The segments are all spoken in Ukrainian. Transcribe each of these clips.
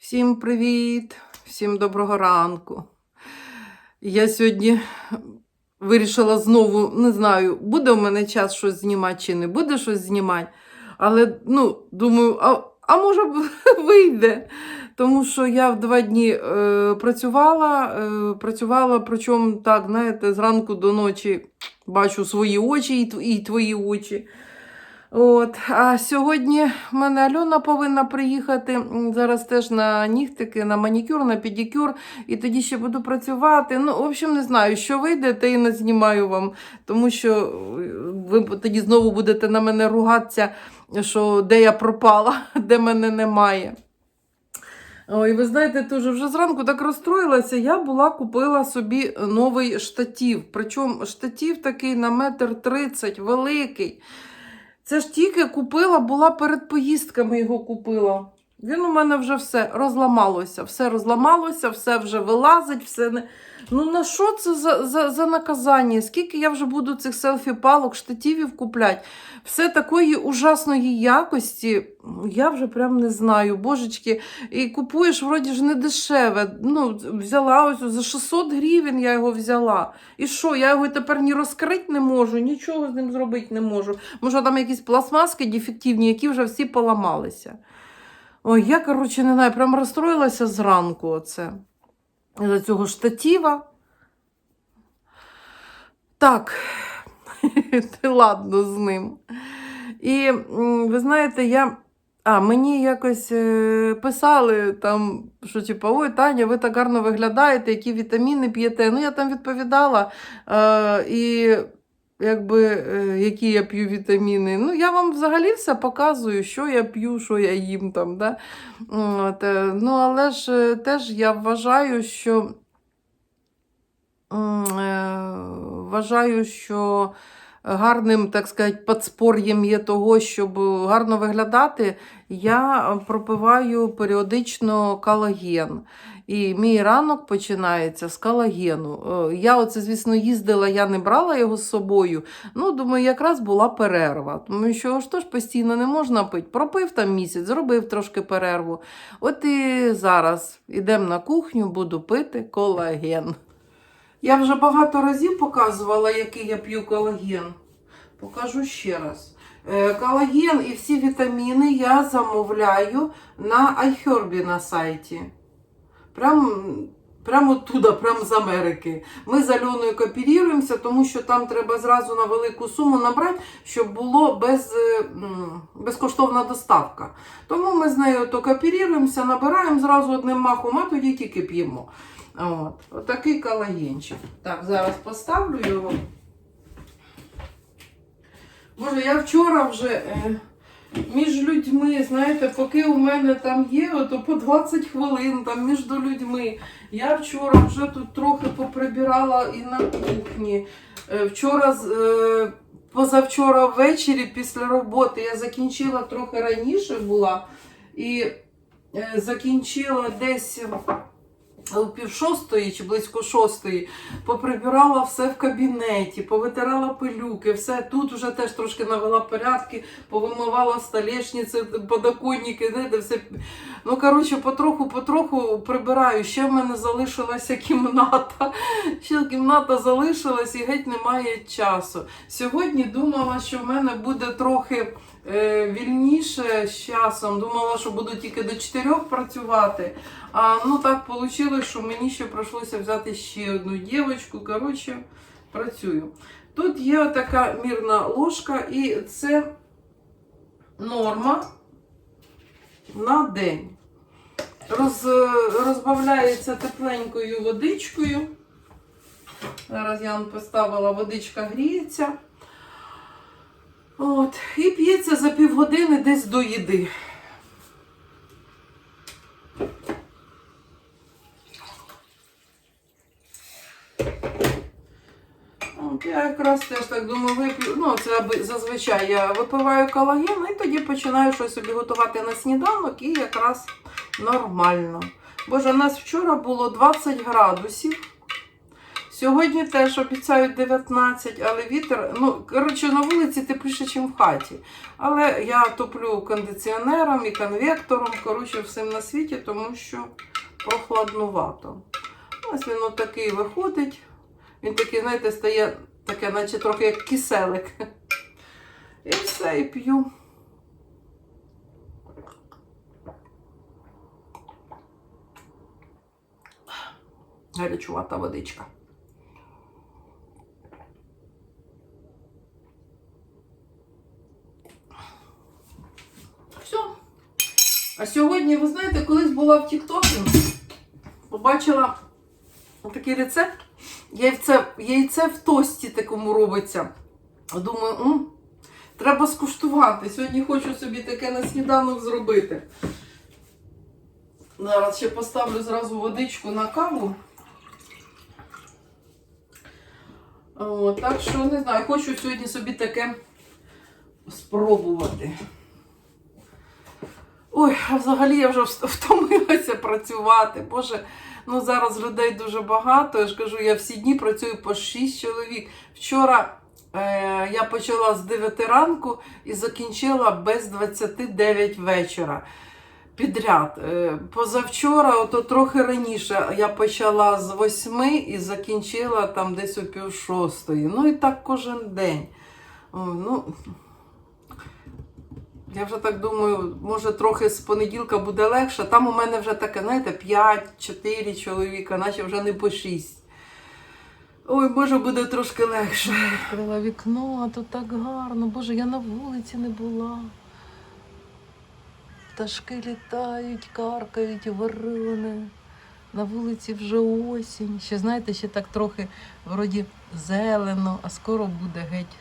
Всім привіт, всім доброго ранку. Я сьогодні вирішила знову, не знаю, буде в мене час щось знімати чи не буде щось знімати. Але ну, думаю, а, а може вийде. Тому що я в два дні е, працювала, е, працювала, причому так, знаєте, зранку до ночі бачу свої очі і, і твої очі. От, а сьогодні в мене Альона повинна приїхати зараз теж на нігтики, на манікюр, на педикюр, і тоді ще буду працювати. Ну, в общем, не знаю, що вийде, те і не знімаю вам, тому що е, ви тоді знову будете на мене ругатися, що де я пропала, де мене немає. Ой, ви знаєте, теж вже зранку так розстроїлася. Я була купила собі новий штатів. Причому штатів такий на метр тридцять, великий. Це ж тільки купила, була перед поїздками його купила. Він у мене вже все розламалося, все розламалося, все вже вилазить, все не. Ну на що це за, за, за наказання? Скільки я вже буду цих селфі-палок, штативів купляти? Все такої ужасної якості, я вже прям не знаю. Божечки, і купуєш, вроді ж не дешеве. Ну, взяла ось за 600 гривень я його взяла. І що, я його тепер ні розкрити не можу, нічого з ним зробити не можу. Може, там якісь пластмаски дефективні, які вже всі поламалися. Ой, я, коротше, не знаю, прям розстроїлася зранку оце. За цього штатива. Так, ладно з ним. І ви знаєте, я. А, мені якось е, писали там, що типу, ой, Таня, ви так гарно виглядаєте, які вітаміни п'єте. Ну, я там відповідала. Е, і якби, е, які я п'ю вітаміни. Ну, я вам взагалі все показую, що я п'ю, що я їм там. Да? От, е, ну, але ж е, теж я вважаю, що вважаю, що гарним, так сказати, подспор'ям є того, щоб гарно виглядати, я пропиваю періодично колаген. І мій ранок починається з колагену. Е, Я оце, звісно, їздила, я не брала його з собою. Ну, думаю, якраз була перерва. Тому що то ж постійно не можна пити. Пропив там місяць, зробив трошки перерву. От і зараз йдемо на кухню, буду пити колаген. Я вже багато разів показувала, який я п'ю колаген. Покажу ще раз. Е, Колаген і всі вітаміни я замовляю на iHerb на сайті. Прям, прямо оттуда, прямо з Америки. Ми з Альоною кооперуємося, тому що там треба зразу на велику суму набрати, щоб було без, е, безкоштовна доставка. Тому ми з нею то кооперуємося, набираємо зразу одним махом, а тоді тільки п'ємо. От. Отакий колагенчик. Так, зараз поставлю його. Боже, я вчора вже е, між людьми, знаєте, поки у мене там є, то по 20 хвилин там між людьми. Я вчора вже тут трохи поприбирала і на кухні. Е, вчора, е, позавчора ввечері після роботи я закінчила трохи раніше була і е, закінчила десь пів шостої чи близько шостої, поприбирала все в кабінеті, повитирала пилюки, все тут вже теж трошки навела порядки, повимивала столешниці, подоконники, знаєте, все. Ну, коротше, потроху-потроху прибираю. Ще в мене залишилася кімната. Ще кімната залишилась і геть немає часу. Сьогодні думала, що в мене буде трохи вільніше з часом. Думала, що буду тільки до 4 працювати. А ну так вийшло, що мені ще прийшлося взяти ще одну дівчинку. Коротше, працюю. Тут є така мірна ложка, і це норма на день. Роз, розбавляється тепленькою водичкою. Зараз я вам поставила, водичка гріється. От, і п'ється за півгодини десь до їди. От, я якраз теж так думаю, вип'ю. Ну, це зазвичай я випиваю колаген і тоді починаю щось собі готувати на сніданок і якраз нормально. Боже, у нас вчора було 20 градусів. Сьогодні теж обіцяють 19, але вітер, ну, коротше, на вулиці тепліше, ніж в хаті. Але я топлю кондиціонером і конвектором, коротше, всім на світі, тому що прохладнувато. Ось він отакий виходить. Він такий, знаєте, стає таке, наче трохи як киселик. І все, і п'ю. Гарячувата водичка. Все. А сьогодні, ви знаєте, колись була в Тіктокі, побачила такий рецепт. Яйце, яйце в тості такому робиться. Думаю, м, треба скуштувати. Сьогодні хочу собі таке на сніданок зробити. Зараз ще поставлю зразу водичку на каву. О, так що не знаю, хочу сьогодні собі таке спробувати. Ой, а взагалі я вже втомилася працювати. Боже, ну зараз людей дуже багато. Я ж кажу, я всі дні працюю по 6 чоловік. Вчора е, я почала з 9 ранку і закінчила без 29 вечора. Підряд. Е, позавчора, ото трохи раніше, я почала з 8 і закінчила там десь о пів шостої. Ну і так кожен день. Ну, я вже так думаю, може трохи з понеділка буде легше. Там у мене вже таке, знаєте, 5-4 чоловіка, наче вже не по 6. Ой, може буде трошки легше. Відкрила вікно, а тут так гарно. Боже, я на вулиці не була. Пташки літають, каркають, ворони. На вулиці вже осінь. Ще знаєте, ще так трохи вроді зелено, а скоро буде геть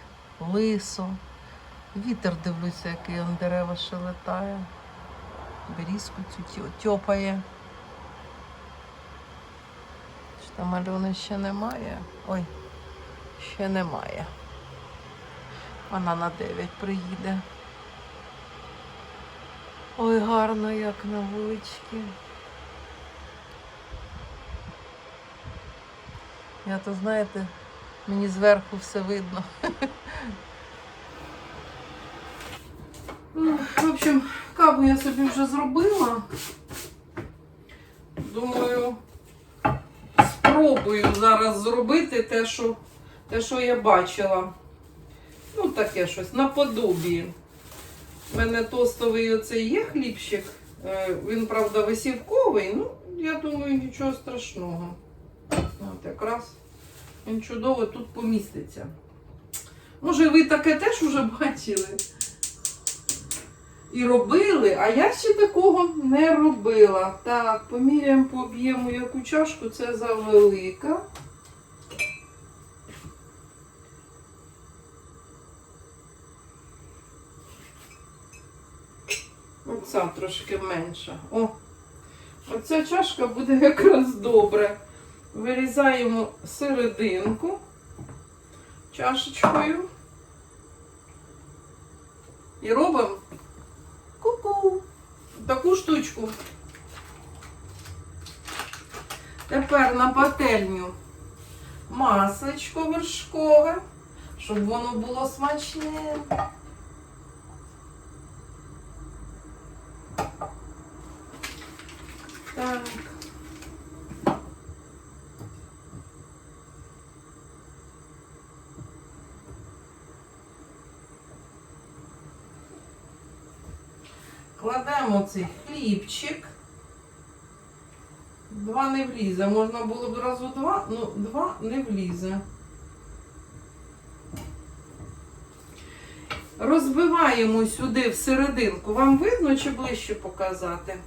лисо. Вітер дивлюся, який он дерева шелетає. Берізку цю тьо- тьопає. Чи там Альони ще немає? Ой, ще немає. Вона на 9 приїде. Ой, гарно, як на вуличці. Я то, знаєте, мені зверху все видно. Ну, В общем, каву я собі вже зробила. Думаю, спробую зараз зробити те, що, те, що я бачила. Ну, таке щось наподобі. У мене тостовий оцей є хлібчик. Е, Він, правда, висівковий, ну, я думаю, нічого страшного. От якраз він чудово тут поміститься. Може, ви таке теж вже бачили? І робили, а я ще такого не робила. Так, поміряємо по об'єму яку чашку, це завелика. Оця трошки менша. О, оця чашка буде якраз добре. Вирізаємо серединку чашечкою. І робимо ку-ку. Таку штучку. Тепер на пательню масличко вершкове, щоб воно було смачне. Так. Кладемо цей хлібчик. Не влізе. Можна було б разу два, ну два не влізе. Розбиваємо сюди всерединку. Вам видно чи ближче показати?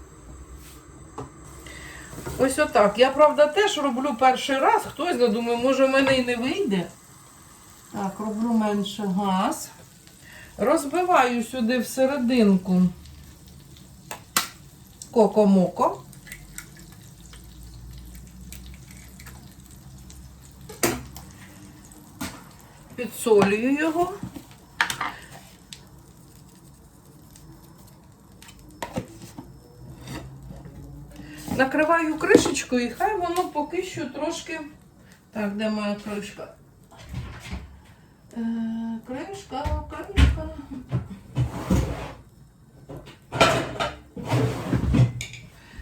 Ось отак. Я, правда, теж роблю перший раз. Хтось думає, може в мене і не вийде. Так, роблю менше газ. Розбиваю сюди всерединку коко-моко. Підсолюю його. Накриваю кришечкою і хай воно поки що трошки Так, де моя кришка? Е, кришка, кришка.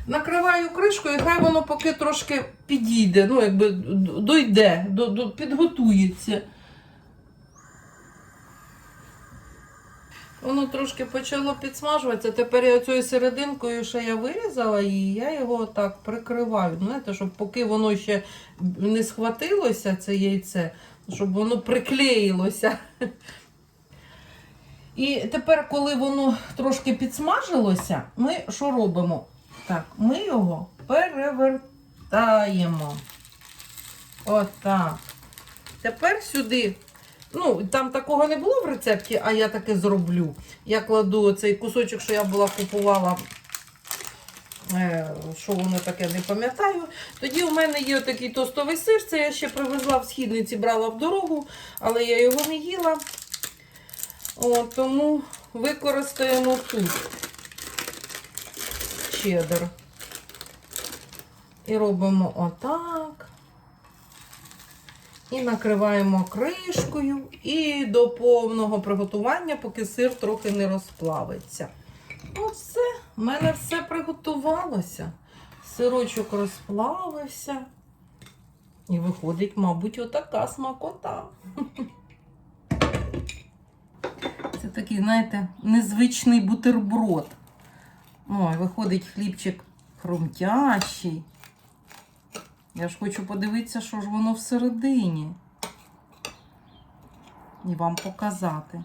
Накриваю кришкою, і хай воно поки трошки підійде, ну, якби дойде, до, до, підготується. Воно трошки почало підсмажуватися. Тепер я цією серединкою, що я вирізала її, я його так прикриваю. Знаєте, щоб поки воно ще не схватилося, це яйце, щоб воно приклеїлося. І тепер, коли воно трошки підсмажилося, ми що робимо? Так, ми його перевертаємо. Отак. Тепер сюди. Ну, там такого не було в рецепті, а я таке зроблю. Я кладу цей кусочок, що я була купувала. е, Що воно таке, не пам'ятаю. Тоді у мене є такий тостовий сир. Це я ще привезла в східниці, брала в дорогу, але я його не їла. О, тому використаємо тут чеддер. І робимо отак. І накриваємо кришкою і до повного приготування, поки сир трохи не розплавиться. От все, в мене все приготувалося. Сирочок розплавився. І виходить, мабуть, отака смакота. Це такий, знаєте, незвичний бутерброд. Ой, виходить хлібчик хрумтящий. Я ж хочу подивитися, що ж воно всередині. І вам показати.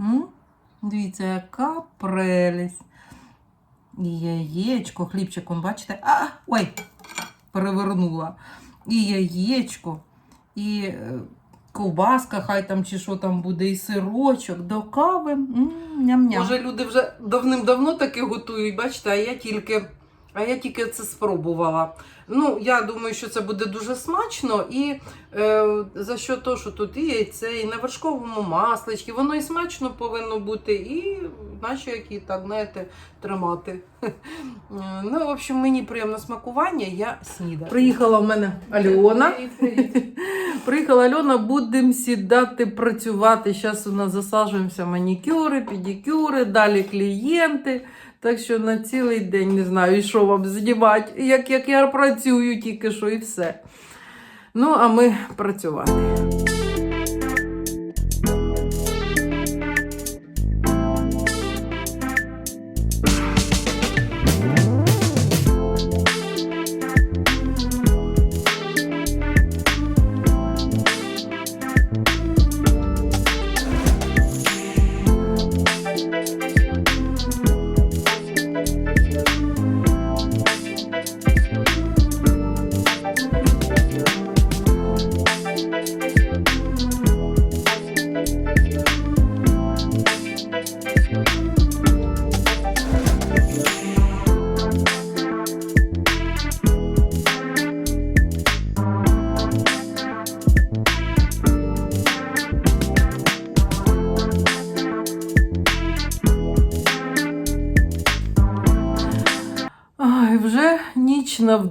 М? Дивіться, яка прелість. І яєчко, хлібчик, он, бачите? А, ой, перевернула. І яєчко, і е, ковбаска, хай там чи що там буде, і сирочок до кави. М, Ням-ням. Може, люди вже давним-давно таке готують, бачите, а я тільки. А я тільки це спробувала. Ну, я думаю, що це буде дуже смачно. І е, за що то, що тут і яйце, і на вершковому масличці, воно і смачно повинно бути, і наче які так, знаєте, тримати. Ну, в общем, мені приємне смакування, я снідаю. Приїхала в мене Альона. Приїхала Альона, будемо сідати працювати. Зараз у нас засаджуємося манікюри, педикюри, далі клієнти. Так що на цілий день не знаю, що вам знімати, як, як я працюю тільки що і все. Ну, а ми працювати.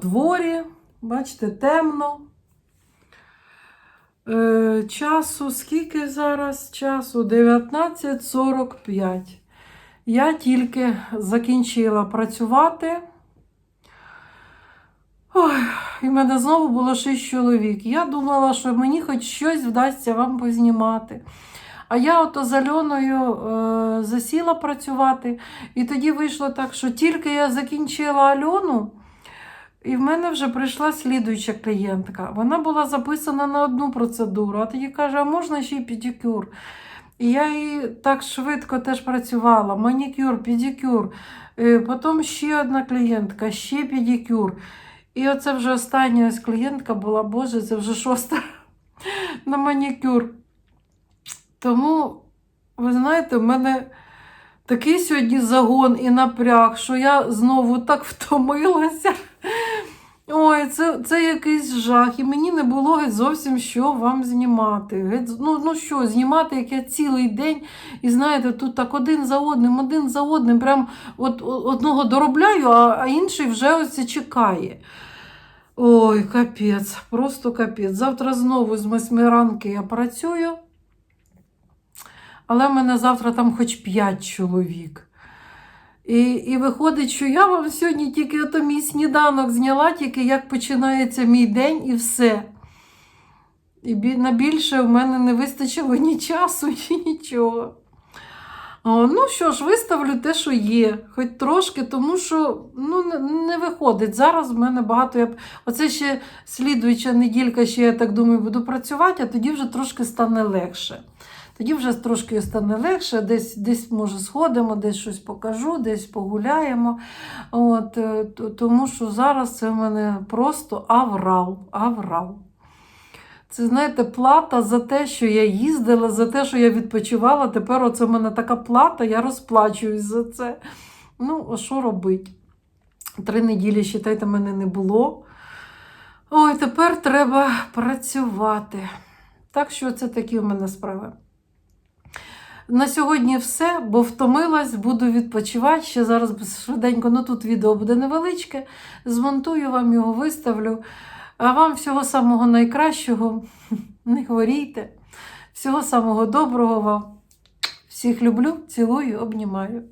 Вдворі, бачите, темно. Е, часу, скільки зараз часу? 19.45. Я тільки закінчила працювати. Ой, і в мене знову було 6 чоловік. Я думала, що мені хоч щось вдасться вам познімати. А я ото з Альоною е, засіла працювати, і тоді вийшло так, що тільки я закінчила Альону, і в мене вже прийшла слідуюча клієнтка. Вона була записана на одну процедуру, а тоді каже, а можна ще й педикюр. І я її так швидко теж працювала. Манікюр, педикюр. Е, Потім ще одна клієнтка, ще педикюр. І оце вже остання ось клієнтка була, боже, це вже шоста на манікюр. Тому, ви знаєте, в мене такий сьогодні загон і напряг, що я знову так втомилася. Ой, це, це якийсь жах. І мені не було геть зовсім що вам знімати. Геть, ну, ну що, знімати, як я цілий день, і знаєте, тут так один за одним, один за одним. Прям от, одного доробляю, а, а інший вже ось чекає. Ой, капець, просто капець. Завтра знову з 8 ранки я працюю. Але в мене завтра там хоч 5 чоловік. І, і виходить, що я вам сьогодні тільки ото мій сніданок зняла, тільки як починається мій день і все. І на більше в мене не вистачило ні часу, ні нічого. О, ну що ж, виставлю те, що є, хоч трошки, тому що ну, не, не виходить. Зараз в мене багато. Я... Оце ще слідуюча неділька, ще я так думаю, буду працювати, а тоді вже трошки стане легше. Тоді вже трошки стане легше, десь, десь може сходимо, десь щось покажу, десь погуляємо. От, е, тому що зараз це в мене просто аврал, аврал. Це, знаєте, плата за те, що я їздила, за те, що я відпочивала. Тепер оце в мене така плата, я розплачуюсь за це. Ну, а що робити? Три неділі, считайте, мене не було. Ой, тепер треба працювати. Так що це такі у мене справи. На сьогодні все, бо втомилась, буду відпочивати. Ще зараз швиденько, ну тут відео буде невеличке. Змонтую вам його, виставлю. А вам всього самого найкращого. Не хворійте. Всього самого доброго вам. Всіх люблю, цілую, обнімаю.